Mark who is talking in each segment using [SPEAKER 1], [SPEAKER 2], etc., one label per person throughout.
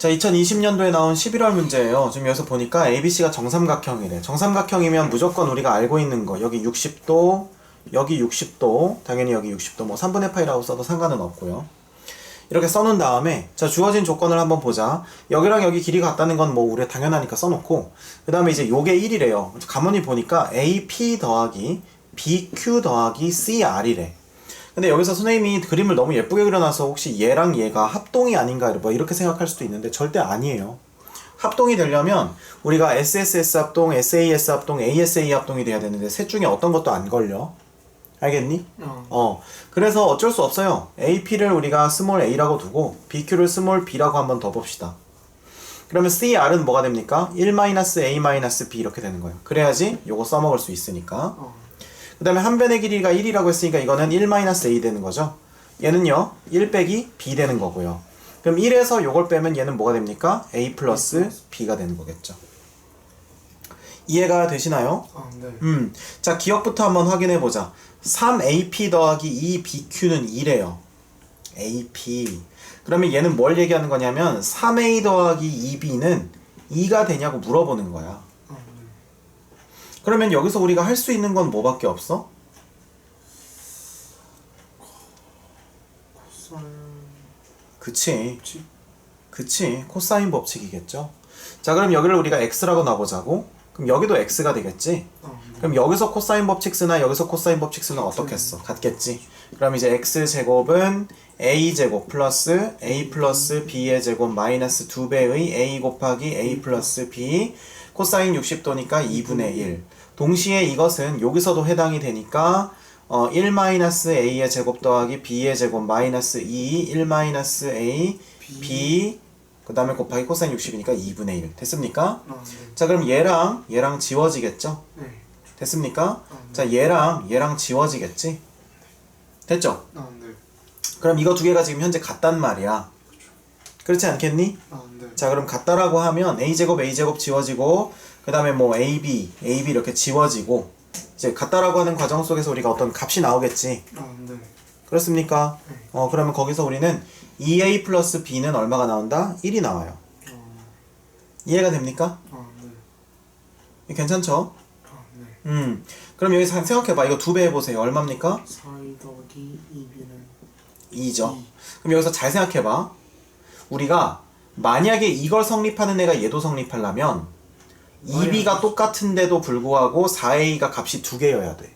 [SPEAKER 1] 자, 2020년도에 나온 11월 문제예요. 지금 여기서 보니까 ABC가 정삼각형이래. 정삼각형이면 무조건 우리가 알고 있는 거. 여기 60도, 여기 60도, 당연히 여기 60도, 뭐 3분의 파이라고 써도 상관은 없고요. 이렇게 써놓은 다음에 자 주어진 조건을 한번 보자. 여기랑 여기 길이가 같다는 건 뭐 우리가 당연하니까 써놓고 그 다음에 이제 요게 1이래요. 가만히 보니까 AP 더하기 BQ 더하기 CR이래. 근데 여기서 선생님이 그림을 너무 예쁘게 그려놔서 혹시 얘랑 얘가 합동이 아닌가 뭐 이렇게 생각할 수도 있는데 절대 아니에요. 합동이 되려면 우리가 SSS 합동, SAS 합동, ASA 합동이 돼야 되는데 셋 중에 어떤 것도 안 걸려. 알겠니?
[SPEAKER 2] 어.
[SPEAKER 1] 어. 그래서 어쩔 수 없어요. AP를 우리가 스몰 a라고 두고 BQ를 스몰 b라고 한번 더 봅시다. 그러면 CR은 뭐가 됩니까? 1-a-b 이렇게 되는 거예요. 그래야지 요거 써먹을 수 있으니까.
[SPEAKER 2] 어.
[SPEAKER 1] 그 다음에 한 변의 길이가 1이라고 했으니까 이거는 1-a 되는 거죠. 얘는요, 1 빼기 b 되는 거고요. 그럼 1에서 요걸 빼면 얘는 뭐가 됩니까? a 플러스 b가 되는 거겠죠. 이해가 되시나요?
[SPEAKER 2] 아, 네.
[SPEAKER 1] 음, 자 기억부터 한번 확인해 보자. 3AP 더하기 2BQ는 2래요. AP. 그러면 얘는 뭘 얘기하는 거냐면 3A 더하기 2B는 2가 되냐고 물어보는 거야. 그러면 여기서 우리가 할 수 있는 건 뭐밖에 없어? 그치.
[SPEAKER 2] 치.
[SPEAKER 1] 그치. 코사인 법칙이겠죠. 자, 그럼 여기를 우리가 x라고 놔보자고. 그럼 여기도 x가 되겠지.
[SPEAKER 2] 아, 네.
[SPEAKER 1] 그럼 여기서 코사인 법칙 쓰나 여기서 코사인 법칙 쓰나 어떻게 써? 같겠지. 그럼 이제 x 제곱은 a 제곱 플러스 a 플러스 b의 제곱 마이너스 2배의 a 곱하기 a 플러스 b 코사인 60도니까 2분의 1. 동시에 이것은 여기서도 해당이 되니까 어, 1 마이너스 a의 제곱 더하기 b의 제곱 마이너스 2 1 마이너스 a b 그 다음에 곱하기 코사인 60이니까 2분의 1 됐습니까?
[SPEAKER 2] 아, 네.
[SPEAKER 1] 자 그럼 얘랑 얘랑 지워지겠죠?
[SPEAKER 2] 네.
[SPEAKER 1] 됐습니까?
[SPEAKER 2] 아, 네.
[SPEAKER 1] 자 얘랑 얘랑 지워지겠지? 됐죠?
[SPEAKER 2] 아, 네.
[SPEAKER 1] 그럼 이거 두 개가 지금 현재 같단 말이야 그렇지 않겠니?
[SPEAKER 2] 아, 네.
[SPEAKER 1] 자 그럼 같다라고 하면 a제곱 a제곱 지워지고 그 다음에 뭐 ab ab 이렇게 지워지고 이제 같다라고 하는 과정 속에서 우리가 어떤 값이 나오겠지
[SPEAKER 2] 아, 네.
[SPEAKER 1] 그렇습니까?
[SPEAKER 2] 네.
[SPEAKER 1] 어 그러면 거기서 우리는 2a 플러스 b는 얼마가 나온다? 1이 나와요
[SPEAKER 2] 어.
[SPEAKER 1] 이해가 됩니까?
[SPEAKER 2] 아, 네.
[SPEAKER 1] 괜찮죠?
[SPEAKER 2] 아, 네.
[SPEAKER 1] 음 그럼 여기서 생각해봐 이거 두 배 해보세요 얼마입니까?
[SPEAKER 2] 4이 더하기 2b는
[SPEAKER 1] 2죠.
[SPEAKER 2] 이.
[SPEAKER 1] 그럼 여기서 잘 생각해봐. 우리가 만약에 이걸 성립하는 애가 얘도 성립하려면 2b가 똑같은데도 불구하고 4a가 값이 두 개여야 돼.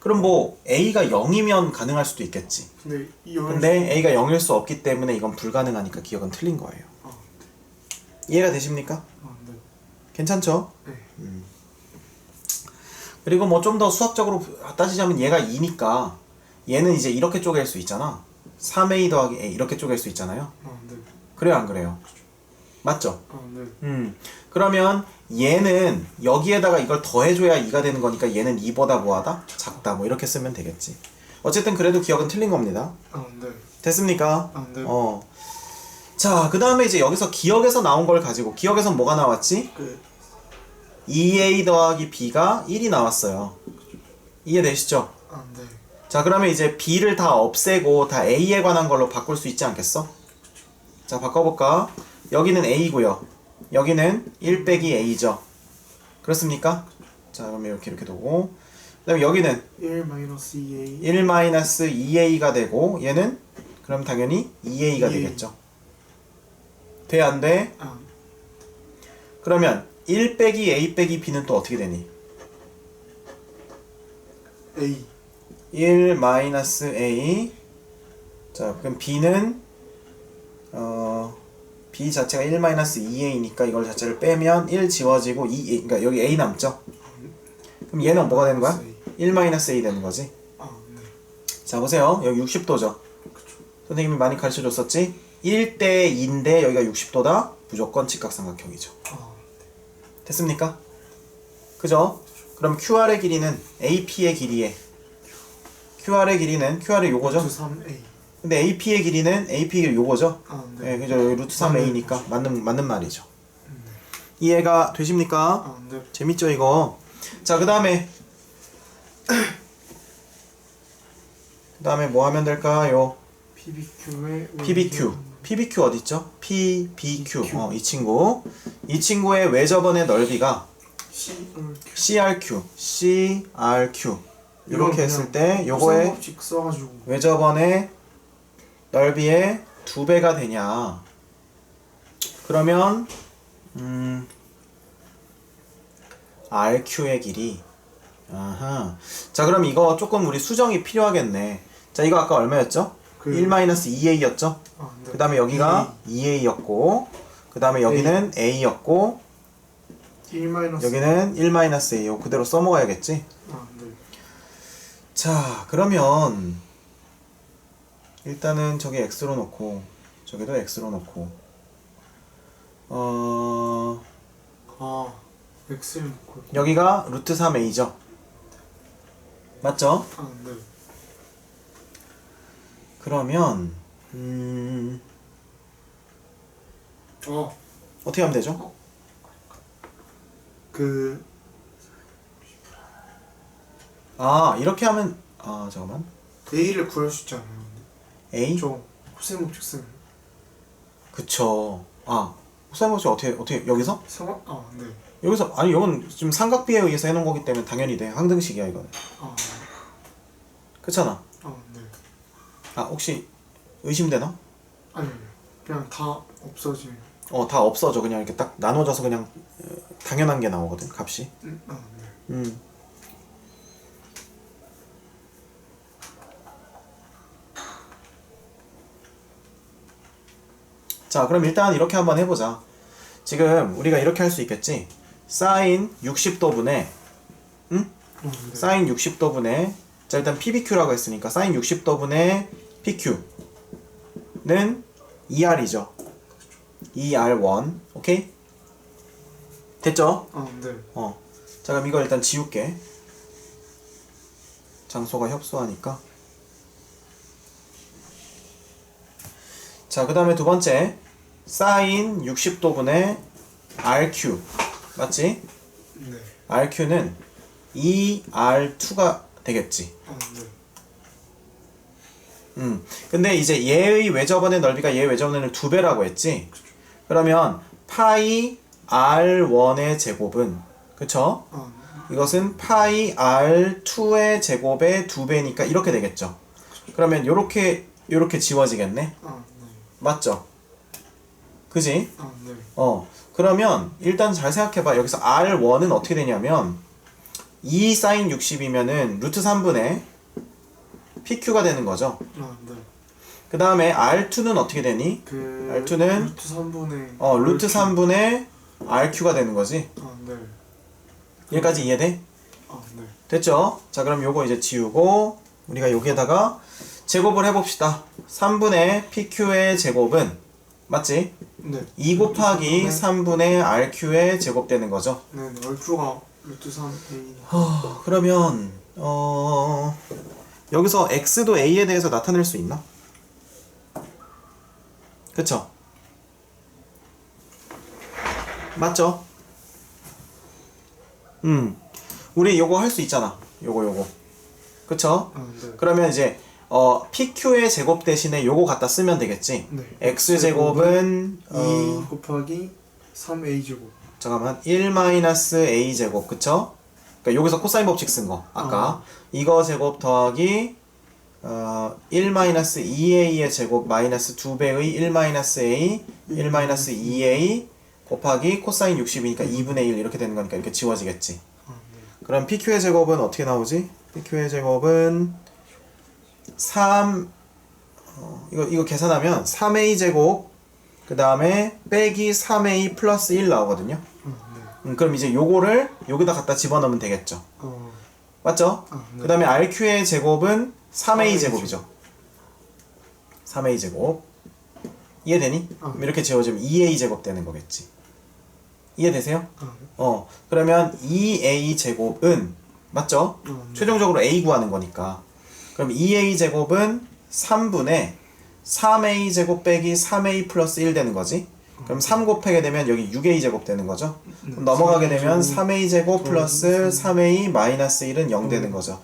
[SPEAKER 1] 그럼 뭐 a가 0이면 가능할 수도 있겠지.
[SPEAKER 2] 근데.
[SPEAKER 1] 근데 a가 0일 수 없기 때문에 이건 불가능하니까 기억은 틀린 거예요.
[SPEAKER 2] 아,
[SPEAKER 1] 이해가 되십니까?
[SPEAKER 2] 아, 네.
[SPEAKER 1] 괜찮죠?
[SPEAKER 2] 네.
[SPEAKER 1] 그리고 뭐 좀 더 수학적으로 따지자면 얘가 2니까 얘는 이제 이렇게 쪼갤 수 있잖아. 3a 더하기 a 이렇게 쪼갤 수 있잖아요.
[SPEAKER 2] 아, 네.
[SPEAKER 1] 그래요 안 그래요? 맞죠?
[SPEAKER 2] 아, 네.
[SPEAKER 1] 음. 그러면 얘는 여기에다가 이걸 더해줘야 2가 되는 거니까 얘는 2보다 뭐하다? 작다. 뭐 이렇게 쓰면 되겠지. 어쨌든 그래도 기억은 틀린 겁니다.
[SPEAKER 2] 아, 네.
[SPEAKER 1] 됐습니까?
[SPEAKER 2] 아, 네.
[SPEAKER 1] 어. 자, 그 다음에 이제 여기서 기억에서 나온 걸 가지고 기억에서 뭐가 나왔지?
[SPEAKER 2] 그
[SPEAKER 1] 2a 더하기 b가 1이 나왔어요. 이해되시죠?
[SPEAKER 2] 아, 네.
[SPEAKER 1] 자, 그러면 이제 b를 다 없애고 다 a에 관한 걸로 바꿀 수 있지 않겠어? 자, 바꿔볼까? 여기는 a고요. 여기는 1 빼기 a죠. 그렇습니까? 자, 그러면 이렇게 이렇게 두고 그 다음에 여기는
[SPEAKER 2] 1 마이너스 2a
[SPEAKER 1] 1 마이너스 2a가 되고 얘는 그럼 당연히 2a가
[SPEAKER 2] 2A.
[SPEAKER 1] 되겠죠. 돼, 안 돼?
[SPEAKER 2] 아,
[SPEAKER 1] 그러면 1 빼기 a 빼기 b는 또 어떻게 되니?
[SPEAKER 2] a
[SPEAKER 1] 1 마이너스 a. 자 그럼 b는 어 b 자체가 1 마이너스 2a니까 이걸 자체를 빼면 1 지워지고 2 그러니까 여기 a 남죠? 그럼 얘는 뭐가 되는 거야? 1 마이너스 a 되는 거지?
[SPEAKER 2] 아, 네.
[SPEAKER 1] 자 보세요. 여기 60도죠? 선생님이 많이 가르쳐 줬었지? 1대 2인데 여기가 60도다? 무조건 직각삼각형이죠.
[SPEAKER 2] 아,
[SPEAKER 1] 됐습니까? 그죠? 그럼 QR의 길이는 AP의 길이에 QR의 길이는 QR의 요거죠?
[SPEAKER 2] 3a
[SPEAKER 1] 근데 AP의 길이는 AP의 요거죠?
[SPEAKER 2] 아,
[SPEAKER 1] 네,
[SPEAKER 2] 네.
[SPEAKER 1] 그죠? 여기 루트 3A니까 맞는 맞는 말이죠. 이해가 되십니까?
[SPEAKER 2] 아, 네.
[SPEAKER 1] 재밌죠 이거? 자, 그다음에 그다음에 뭐 하면 될까요?
[SPEAKER 2] PBQ의
[SPEAKER 1] PBQ. PBQ 어디 있죠? PBQ. 어, 이 친구. 이 친구의 외접원의 넓이가
[SPEAKER 2] C 음,
[SPEAKER 1] CRQ, CRQ. 이렇게 했을 때 요거의
[SPEAKER 2] 법칙 써가지고
[SPEAKER 1] 외접원의 넓이의 두 배가 되냐? 그러면 음 RQ의 길이 아하. 자, 그럼 이거 조금 우리 수정이 필요하겠네. 자, 이거 아까 얼마였죠?
[SPEAKER 2] 그-
[SPEAKER 1] 1-2A였죠?
[SPEAKER 2] 아, 네.
[SPEAKER 1] 그 다음에 여기가 2A였고, 그 다음에 여기는 A였고,
[SPEAKER 2] 1 마이너스
[SPEAKER 1] 여기는 1-A. 이거 그대로 써먹어야겠지?
[SPEAKER 2] 아, 네.
[SPEAKER 1] 자, 그러면 일단은 저기 x로 놓고 저기도 x로 놓고 어
[SPEAKER 2] 아 X를 놓고
[SPEAKER 1] 여기가 루트 3a죠. 맞죠?
[SPEAKER 2] 아, 네.
[SPEAKER 1] 그러면 음
[SPEAKER 2] 어,
[SPEAKER 1] 어떻게 하면 되죠?
[SPEAKER 2] 그
[SPEAKER 1] 아 이렇게 하면 아 잠깐만
[SPEAKER 2] A를 구할 수 있잖아요.
[SPEAKER 1] a
[SPEAKER 2] 저 코사인 법칙 쓰면
[SPEAKER 1] 그쵸. 아 호사모씨 어떻게 어떻게 여기서
[SPEAKER 2] 상황 아, 네.
[SPEAKER 1] 여기서 아니 이건 지금 삼각비에 의해서 해놓은 거기 때문에 당연히 돼 항등식이야 이거는
[SPEAKER 2] 아,
[SPEAKER 1] 그렇잖아.
[SPEAKER 2] 아, 네.
[SPEAKER 1] 아 혹시 의심되나?
[SPEAKER 2] 아니, 아니. 그냥 다 없어지면
[SPEAKER 1] 어, 다 없어져. 그냥 이렇게 딱 나눠져서 그냥 어, 당연한 게 나오거든, 값이.
[SPEAKER 2] 음, 아, 네.
[SPEAKER 1] 음. 자, 그럼 일단 이렇게 한번 해보자. 지금 우리가 이렇게 할 수 있겠지? 사인 60도분의, 응?
[SPEAKER 2] 어, 네.
[SPEAKER 1] 사인 60도분의, 자, 일단 PBQ라고 했으니까 사인 60도분의 PQ는 2R이죠. 2R1. 오케이? 됐죠?
[SPEAKER 2] 아, 네.
[SPEAKER 1] 어. 자, 그럼 이거 일단 지울게. 장소가 협소하니까. 자, 그 다음에 두 번째. 사인 60도분의 RQ. 맞지?
[SPEAKER 2] 네.
[SPEAKER 1] RQ는 2R2가 되겠지.
[SPEAKER 2] 아, 네.
[SPEAKER 1] 음. 근데 이제 얘의 외접원의 넓이가 얘의 외접원의 두 배라고 했지. 그러면 파이 R1의 제곱은 그쵸?
[SPEAKER 2] 아,
[SPEAKER 1] 이것은 파이 R2의 제곱의 두 배니까 이렇게 되겠죠. 그러면 요렇게 요렇게 지워지겠네.
[SPEAKER 2] 아, 네.
[SPEAKER 1] 맞죠? 그지?
[SPEAKER 2] 아, 네.
[SPEAKER 1] 어. 그러면 일단 잘 생각해봐. 여기서 R1은 어떻게 되냐면 2 사인 60이면은 루트 3분의 PQ가 되는 거죠.
[SPEAKER 2] 아, 네.
[SPEAKER 1] 그 다음에 R2는 어떻게 되니?
[SPEAKER 2] 그
[SPEAKER 1] R2는
[SPEAKER 2] 루트 3분의
[SPEAKER 1] 어, 루트 3분의 RQ가 되는 거지.
[SPEAKER 2] 아, 네.
[SPEAKER 1] 여기까지 이해돼?
[SPEAKER 2] 아, 네.
[SPEAKER 1] 됐죠? 자, 그럼 요거 이제 지우고 우리가 여기에다가 제곱을 해봅시다. 3분의 PQ의 제곱은 맞지?
[SPEAKER 2] 네.
[SPEAKER 1] 2 곱하기
[SPEAKER 2] 루트
[SPEAKER 1] 3분의 RQ의 제곱 되는 거죠.
[SPEAKER 2] 네, 네. 얼추가 루트 3A.
[SPEAKER 1] 어, 그러면 어 여기서 x도 a에 대해서 나타낼 수 있나? 그쵸? 맞죠? 음, 우리 요거 할 수 있잖아. 요거 요거. 그쵸?
[SPEAKER 2] 아, 네.
[SPEAKER 1] 그러면 이제 어 pq의 제곱 대신에 요거 갖다 쓰면 되겠지.
[SPEAKER 2] 네.
[SPEAKER 1] x 제곱은
[SPEAKER 2] 2
[SPEAKER 1] 어,
[SPEAKER 2] 곱하기 3A 제곱.
[SPEAKER 1] 잠깐만 1 마이너스 a 제곱 그쵸? 그러니까 여기서 코사인 법칙 쓴 거 아까 이거 제곱 더하기 어, 1 마이너스 2a의 제곱 마이너스 2배의 1 마이너스 a 1 마이너스 2a 곱하기 코사인 60이니까 2분의 1 이렇게 되는 거니까 이렇게 지워지겠지
[SPEAKER 2] 아, 네.
[SPEAKER 1] 그럼 pq의 제곱은 어떻게 나오지? pq의 제곱은 3 어, 이거 이거 계산하면 3a 제곱 그 다음에 빼기 3a 플러스 1 나오거든요
[SPEAKER 2] 아, 네.
[SPEAKER 1] 음, 그럼 이제 요거를 여기다 갖다 집어넣으면 되겠죠.
[SPEAKER 2] 어.
[SPEAKER 1] 맞죠?
[SPEAKER 2] 아, 네.
[SPEAKER 1] 그 다음에 RQ의 제곱은 3A
[SPEAKER 2] 3A
[SPEAKER 1] 제곱이죠. 3A 제곱. 이해되니?
[SPEAKER 2] 아.
[SPEAKER 1] 그럼 이렇게 지워주면 2A 제곱 되는 거겠지. 이해되세요?
[SPEAKER 2] 아, 네.
[SPEAKER 1] 어. 그러면 2A 제곱은, 맞죠?
[SPEAKER 2] 아, 네.
[SPEAKER 1] 최종적으로 A 구하는 거니까. 그럼 2A 제곱은 3분의 3A 제곱 빼기 3A 플러스 1 되는 거지. 그럼 3 곱하게 되면 여기 6A 제곱 되는 거죠.
[SPEAKER 2] 네.
[SPEAKER 1] 그럼 넘어가게 되면
[SPEAKER 2] 3A
[SPEAKER 1] 3A 제곱 플러스 3A 마이너스 1은 0 되는 거죠.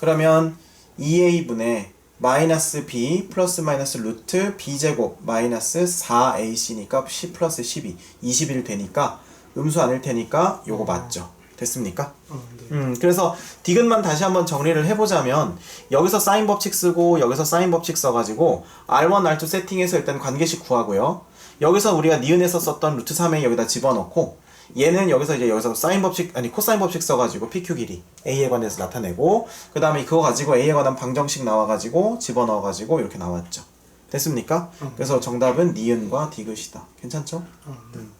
[SPEAKER 1] 그러면 2A 분의 마이너스 b 플러스 마이너스 루트 b제곱 마이너스 4ac니까 c 플러스 12 21 되니까 음수 아닐 테니까 요거 맞죠 됐습니까?
[SPEAKER 2] 아, 네.
[SPEAKER 1] 음, 그래서 디귿만 다시 한번 정리를 해보자면 여기서 사인 법칙 쓰고 여기서 사인 법칙 써가지고 R1, R2 세팅해서 일단 관계식 구하고요. 여기서 우리가 니은에서 썼던 루트 3a 여기다 집어넣고 얘는 여기서 이제 여기서 사인 법칙 아니 코사인 법칙 써가지고 PQ 길이 A에 관해서 나타내고 그 다음에 그거 가지고 A에 관한 방정식 나와가지고 집어넣어가지고 이렇게 나왔죠. 됐습니까? 그래서 정답은 니은과 디귿이다. 괜찮죠?
[SPEAKER 2] 아, 네.